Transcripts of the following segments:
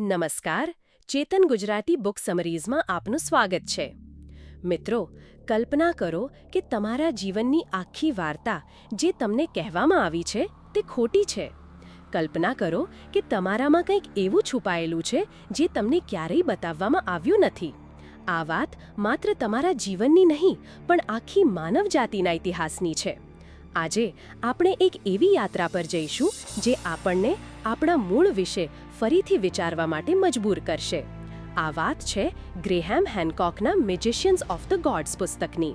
નમસ્કાર, ચેતન ગુજરાતી બુક સમરીઝમાં આપનું સ્વાગત છે. મિત્રો, કલ્પના કરો કે તમારા જીવનની આખી વાર્તા જે તમને કહેવામાં આવી છે તે ખોટી છે. કલ્પના કરો કે તમારામાં કંઈક એવું છુપાયેલું છે જે તમને ક્યારેય બતાવવામાં આવ્યું નથી. આ વાત માત્ર તમારા જીવનની નહીં, પણ આખી માનવજાતિના ઇતિહાસની છે. આજે આપણે એક એવી યાત્રા પર જઈશું જે આપણને આપણા મૂળ વિશે ફરીથી વિચારવા માટે મજબૂર કરશે. આ વાત છે ગ્રેહેમ હેનકોકના મેજિશિયન્સ ઓફ ધ ગોડ્સ પુસ્તકની.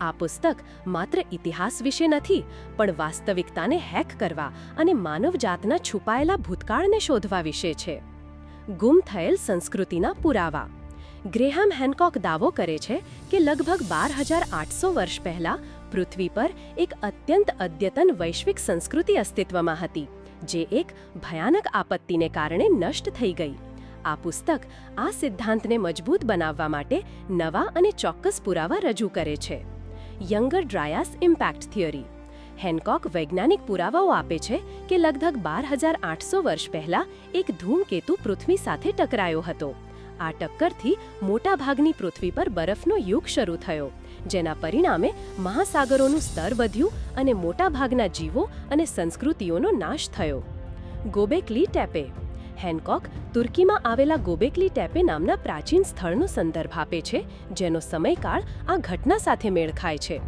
આ પુસ્તક માત્ર ઇતિહાસ વિશે નથી, પણ વાસ્તવિકતાને હેક કરવા અને માનવજાતના છુપાયેલા ભૂતકાળને શોધવા વિશે છે. ગુમ થયેલ સંસ્કૃતિના પુરાવા. ગ્રેહામ હેનકોક દાવો કરે છે કે લગભગ બાર હજાર આઠસો વર્ષ પહેલાં પૃથ્વી પર એક અત્યંત અદ્યતન વૈશ્વિક સંસ્કૃતિ અસ્તિત્વમાં હતી જે એક ભયાનક આપત્તિને કારણે નષ્ટ થઈ ગઈ. આ પુસ્તક આ સિદ્ધાંતને મજબૂત બનાવવા માટે નવા અને ચોક્કસ પુરાવા રજૂ કરે છે. Younger Dryas impact theory. Hancock વૈજ્ઞાનિક પુરાવાઓ આપે છે કે લગભગ બાર હજાર આઠસો વર્ષ પહેલાં એક ધૂમકેતુ પૃથ્વી સાથે ટકરાયો હતો. આ ટક્કરથી મોટાભાગની પૃથ્વી પર બરફનો યુગ શરૂ થયો, જેના પરિણામે મહાસાગરોનું સ્તર વધ્યું અને મોટાભાગના જીવો અને સંસ્કૃતિઓનો નાશ થયો. ગોબેકલી ટેપે, હેનકોક, તુર્કીમાં આવેલા ગોબેકલી ટેપે નામના પ્રાચીન સ્થળનો સંદર્ભ આપે છે, જેનો સમયકાળ આ ઘટના સાથે મેળ ખાય છે.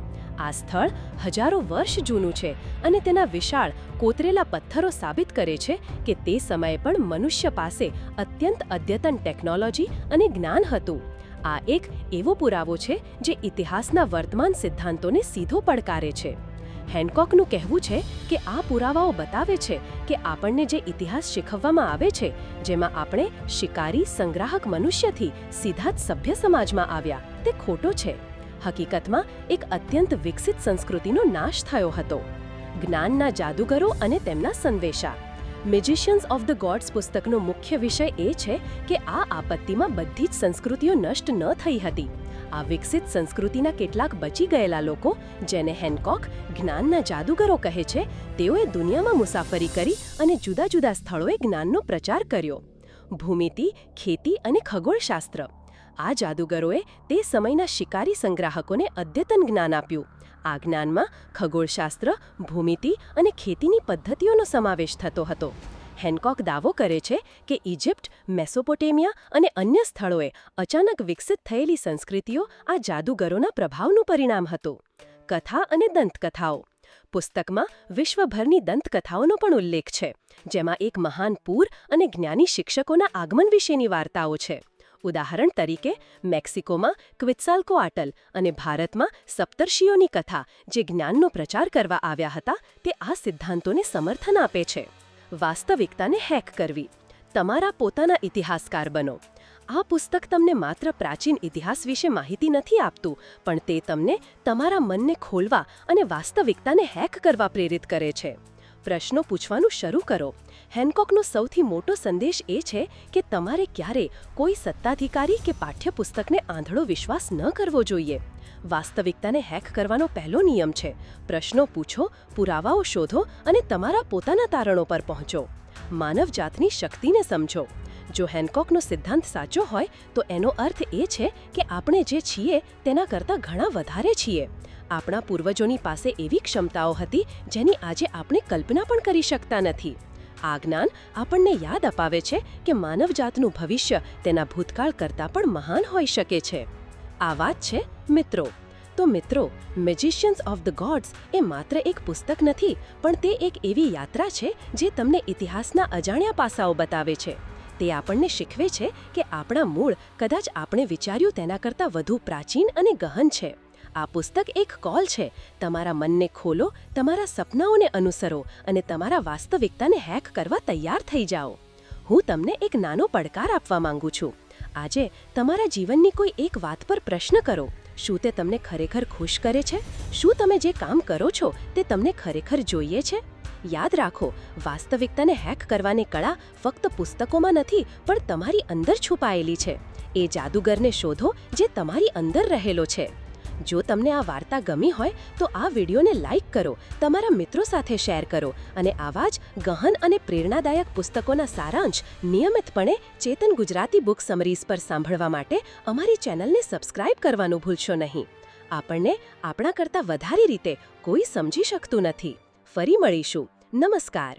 આ સ્થળ હજારો વર્ષ જૂનું છે અને તેના વિશાળ કોતરેલા પથ્થરો સાબિત કરે છે કે તે સમયે પણ મનુષ્ય પાસે અત્યંત અદ્યતન ટેકનોલોજી અને જ્ઞાન હતું. આ એક એવો પુરાવો છે જે ઇતિહાસના વર્તમાન સિદ્ધાંતોને સીધો પડકારે છે. હેનકોકનું કહેવું છે કે આ પુરાવાઓ બતાવે છે કે આપણને જે ઇતિહાસ શીખવવામાં આવે છે, જેમાં આપણે શિકારી સંગ્રાહક મનુષ્યથી સીધા જ સભ્ય સમાજમાં આવ્યા, તે ખોટો છે. હકીકતમાં એક અત્યંત વિકસિત સંસ્કૃતિનો નાશ થયો હતો. જ્ઞાનના જાદુગરો અને તેમના સંદેશા. મેજિશિયન્સ ઓફ ધ ગોડ્સ પુસ્તકનો મુખ્ય વિષય એ છે કે આ આપત્તિમાં બધી જ સંસ્કૃતિઓ નષ્ટ ન થઈ હતી. આ વિકસિત સંસ્કૃતિના કેટલાક બચી ગયેલા લોકો, જેને હેનકોક જ્ઞાનના જાદુગરો કહે છે, તેઓએ દુનિયામાં મુસાફરી કરી અને જુદા જુદા સ્થળોએ જ્ઞાનનો પ્રચાર કર્યો. ભૂમિતિ, ખેતી અને ખગોળશાસ્ત્ર. આ જાદુગરોએ તે સમયના શિકારી સંગ્રાહકોને અદ્યતન જ્ઞાન આપ્યું. આ જ્ઞાનમાં ખગોળશાસ્ત્ર, ભૂમિતિ અને ખેતીની પદ્ધતિઓનો સમાવેશ થતો હતો. હેનકોક દાવો કરે છે કે ઇજિપ્ત મેસોપોટેમિયા અને અન્ય સ્થળોએ અચાનક વિકસિત થયેલી સંસ્કૃતિઓ આ જાદુગરોના પ્રભાવનું પરિણામ હતું. કથા અને દંતકથાઓ. પુસ્તકમાં વિશ્વભરની દંતકથાઓનો પણ ઉલ્લેખ છે, જેમાં એક મહાન પૂર અને જ્ઞાની શિક્ષકોના આગમન વિશેની વાર્તાઓ છે. ઉદાહરણ તરીકે, મેક્સિકોમાં ક્વિત્સાલ્કોઆટલ અને ભારતમાં સપ્તર્ષિઓની કથા જે જ્ઞાનનો પ્રચાર કરવા આવ્યા હતા, તે આ સિદ્ધાંતોને સમર્થન આપે છે. વાસ્તવિકતાને હેક કરવી. તમારા પોતાના ઇતિહાસકાર બનો. આ પુસ્તક તમને માત્ર પ્રાચીન ઇતિહાસ વિશે માહિતી નથી આપતું, પણ તે તમને તમારા મનને ખોલવા અને વાસ્તવિકતાને હેક કરવા પ્રેરિત કરે છે. પ્રશ્નો પૂછવાનું શરૂ કરો. હેનકોકનો સૌથી મોટો સંદેશ એ છે કે તમારે ક્યારે કોઈ સત્તાધિકારી કે પાઠ્યપુસ્તકને આંધળો વિશ્વાસ ન કરવો જોઈએ. વાસ્તવિકતાને હેક કરવાનો પહેલો નિયમ છે. પ્રશ્નો પૂછો, પુરાવાઓ શોધો અને તમારા પોતાના તારણો પર પહોંચો. માનવજાતની શક્તિને સમજો. જો હેનકોકનો સિદ્ધાંત સાચો હોય, તો એનો અર્થ એ છે કે આપણે જે છીએ તેના કરતાં ઘણા વધારે છીએ. આપણા પૂર્વજોની પાસે એવી ક્ષમતાઓ હતી જેની આજે આપણે કલ્પના પણ કરી શકતા નથી. આ જ્ઞાન આપણને યાદ અપાવે છે કે માનવજાતનું ભવિષ્ય તેના ભૂતકાળ કરતાં પણ મહાન હોઈ શકે છે. આ વાત છે મિત્રો. તો મિત્રો મેજિશિયન્સ ઓફ ધ ગોડ્સ એ માત્ર એક પુસ્તક નથી, પણ તે એક એવી યાત્રા છે જે તમને ઇતિહાસના અજાણ્યા પાસાઓ બતાવે છે. તે આપણને શીખવે છે કે આપણા મૂળ કદાચ આપણે વિચાર્યું તેના કરતાં વધુ પ્રાચીન અને ગહન છે. આ પુસ્તક એક કોલ છે. તમારા મનને ખોલો, તમારા સપનાઓને અનુસરો અને તમારા વાસ્તવિકતાને હેક કરવા તૈયાર થઈ જાઓ. હું તમને એક નાનો પડકાર આપવા માંગુ છું. આજે તમારા જીવનની કોઈ એક વાત પર પ્રશ્ન કરો. શું તે તમને ખરેખર ખુશ કરે છે? શું તમે જે કામ કરો છો તે તમને ખરેખર જોઈએ છે? યાદ રાખો, વાસ્તવિકતાને હેક કરવાની કળા ફક્ત પુસ્તકોમાં નથી, પણ તમારી અંદર છુપાયેલી છે. એ જાદુગરને શોધો જે તમારી અંદર રહેલો છે. જો તમને આ વાર્તા ગમી હોય, તો આ વિડીયોને લાઇક કરો, તમારા મિત્રો સાથે શેર કરો અને આવા જ ગહન અને પ્રેરણાદાયક પુસ્તકોના સારાંશ નિયમિતપણે ચેતન ગુજરાતી બુક સમરીઝ પર સાંભળવા માટે અમારી ચેનલને સબસ્ક્રાઇબ કરવાનું ભૂલશો નહીં. આપણને આપણા કરતાં વધારે રીતે કોઈ સમજી શકતું નથી. ફરી મળીશું. નમસ્કાર.